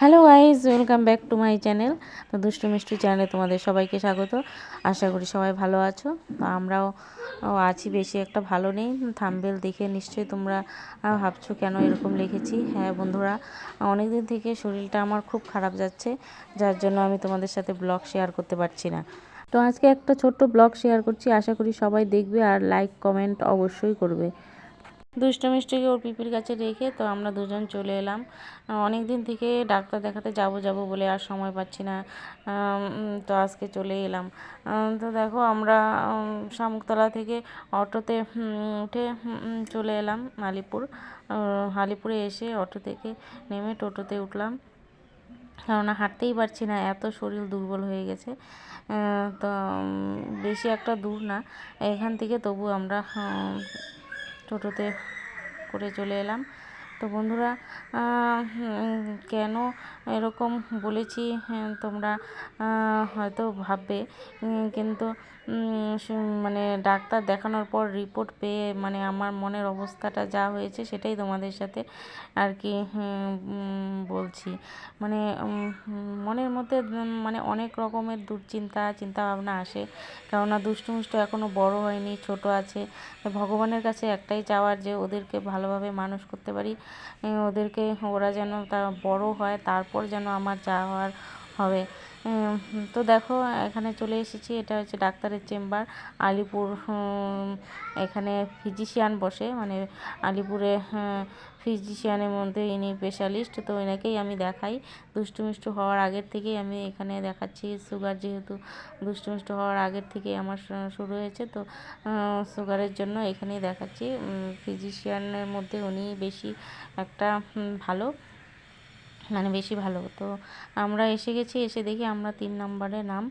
Hello guys welcome back to my channel. তো দুষ্টু মিষ্টি চ্যানেলে তোমাদের সবাইকে স্বাগত। আশা করি সবাই ভালো আছো। তো আমরাও আছি, বেশি একটা ভালো নেই। থাম্বেল দেখে নিশ্চয়ই তোমরা ভাবছ কেন এরকম লিখেছি? হ্যাঁ বন্ধুরা অনেক দিন থেকে শরীরটা আমার খুব খারাপ যাচ্ছে, যার জন্য আমি তোমাদের সাথে ব্লগ শেয়ার করতে পারছি না। তো আজকে একটা ছোট্ট ব্লগ শেয়ার করছি। আশা করি সবাই দেখবে আর লাইক, কমেন্ট অবশ্যই করবে। দুষ্ট মিষ্টিকে ওর পিপির কাছে রেখে তো আমরা দুজন চলে এলাম। অনেক দিন থেকে ডাক্তার দেখাতে যাব যাব বলে আর সময় পাচ্ছি না। তো আজকে চলে এলাম। তো দেখো আমরা শামুকতলা থেকে অটোতে উঠে চলে এলাম আলিপুর। আলিপুরে এসে অটো থেকে নেমে টোটোতে উঠলাম। কেননা হাঁটতেই পারছি না, এত শরীর দুর্বল হয়ে গেছে। তো বেশি একটা দূর না, এখান থেকে তবু আমরা টোটোতে করে চলে এলাম। তো বন্ধুরা কেন এরকম বলেছি হ্যাঁ, তোমরা হয়তো ভাববে কিন্তু মানে ডাক্তার দেখানোর পর রিপোর্ট পেয়ে মানে আমার মনের অবস্থাটা যা হয়েছে সেটাই তোমাদের সাথে আর কি বলছি। মানে মনের মধ্যে মানে অনেক রকমের দুশ্চিন্তা চিন্তা ভাবনা আসে। কেননা দুষ্টু মিষ্টু এখনও বড় হয়নি, ছোট আছে। ভগবানের কাছে একটাই চাওয়ার যে ওদেরকে ভালোভাবে মানুষ করতে পারি ওদেরকে ওরা যেন তা বড় হয়, তারপর যেন আমার চাওয়ার হবে। তো দেখো, এখানে চলে এসেছি। এটা হচ্ছে ডাক্তারের চেম্বার। আলিপুর এখানে ফিজিশিয়ান বসে। মানে আলিপুরে ফিজিশিয়ানের মধ্যে ইনি স্পেশালিস্ট তো এনাকেই আমি দেখাই। দুষ্টু মিষ্টু হওয়ার আগের থেকেই আমি এখানে দেখাচ্ছি। সুগার যেহেতু দুষ্টু মিষ্টু হওয়ার আগের থেকেই আমার শুরু হয়েছে, তো সুগারের জন্য এখানেই দেখাচ্ছি। ফিজিশিয়ানের মধ্যে উনি বেশি একটা ভালো। মানে বেশি ভালো। তো আমরা এসে গেছি, এসে দেখি আমরা তিন নম্বরে নাম।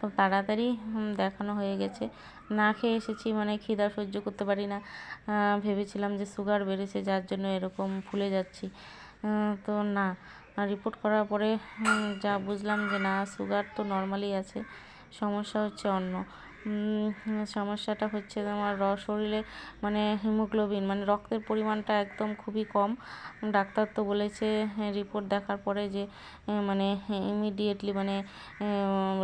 তো তাড়াতাড়ি দেখানো হয়ে গেছে। না খেয়ে এসেছি মানে খিদা সহ্য করতে পারি না। ভেবেছিলাম যে সুগার বেড়েছে, যার জন্য এরকম ফুলে যাচ্ছি। তো না, রিপোর্ট করার পরে যা বুঝলাম যে না, সুগার তো নর্মালি আছে, সমস্যা হচ্ছে অন্য। সমস্যাটা হচ্ছে আমার র শরীরে মানে হিমোগ্লোবিন মানে রক্তের পরিমাণটা একদম খুবই কম। ডাক্তার তো বলেছে রিপোর্ট দেখার পরে যে মানে ইমিডিয়েটলি মানে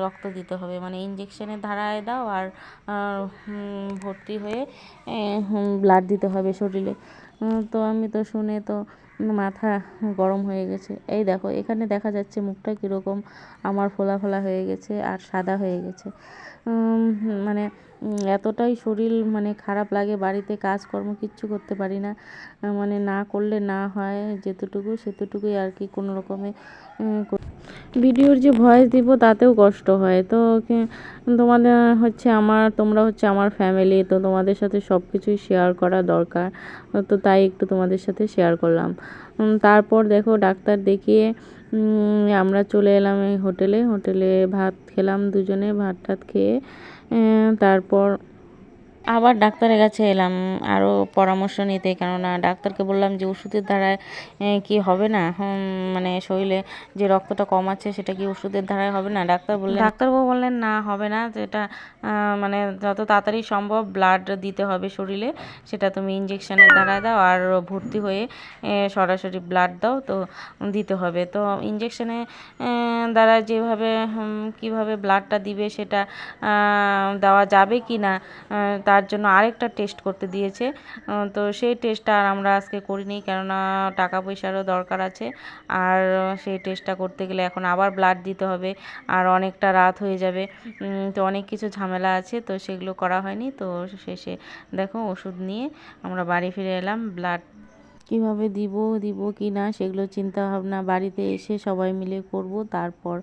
রক্ত দিতে হবে। মানে ইঞ্জেকশনের ধারায় দাও আর ভর্তি হয়ে ব্লাড দিতে হবে শরীরে। তো আমি তো শুনে তো মাথা গরম হয়ে গেছে। এই দেখো, এখানে দেখা যাচ্ছে মুখটা কীরকম, আমার ফোলা ফোলা হয়ে গেছে আর সাদা হয়ে গেছে। মানে এতটাই শরীর মানে খারাপ লাগে, বাড়িতে কাজকর্ম কিচ্ছু করতে পারি না মানে না করলে না হয়, যেতটুকু সেতটুকুই আর কি কোনো রকমে ভিডিওর যে ভয়েস দিব তাতেও কষ্ট হয়। তো তোমাদের হচ্ছে আমার, তোমরা হচ্ছে আমার ফ্যামিলি তো তোমাদের সাথে সব কিছুই শেয়ার করা দরকার। তো তাই একটু তোমাদের সাথে শেয়ার করলাম। তারপর দেখো ডাক্তার দেখিয়ে আমরা চলে এলাম এই হোটেলে। হোটেলে ভাত খেলাম দুজনে ভাত টাত খেয়ে তারপর আবার ডাক্তারের কাছে এলাম আরও পরামর্শ নিতে কেননা ডাক্তারকে বললাম যে ওষুধের দ্বারায় কি হবে না? মানে শরীরে যে রক্তটা কম আছে সেটা কি ওষুধের দ্বারায় হবে না? ডাক্তার বললেন ডাক্তারবাবু বললেন না হবে না যেটা মানে যত তাড়াতাড়ি সম্ভব ব্লাড দিতে হবে শরীরে সেটা তুমি ইঞ্জেকশনের দ্বারা দাও আর ভর্তি হয়ে সরাসরি ব্লাড দাও তো দিতে হবে। তো ইঞ্জেকশনে দ্বারা যেভাবে কীভাবে ব্লাডটা দিবে সেটা দেওয়া যাবে কি না আহ, তার জন্য আরেকটা টেস্ট করতে দিয়েছে। তো সেই টেস্টটা আর আমরা আজকে করিনি, কেননা টাকা পয়সারও দরকার আছে। আর সেই টেস্টটা করতে গেলে এখন আবার ব্লাড দিতে হবে, আর অনেকটা রাত হয়ে যাবে। তো অনেক কিছু ঝামেলা আছে, তো সেগুলো করা হয়নি। তো শেষে দেখো ওষুধ নিয়ে আমরা বাড়ি ফিরে এলাম। ব্লাড কীভাবে দিব দিব কি না সেগুলো চিন্তা ভাবনা বাড়িতে এসে সবাই মিলে করব। তারপর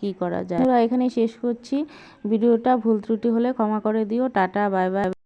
কি করা যায়। আমরা এখানে শেষ করছি। ভিডিওটা ভুল ত্রুটি হলে ক্ষমা করে দিও। Tata, bye bye.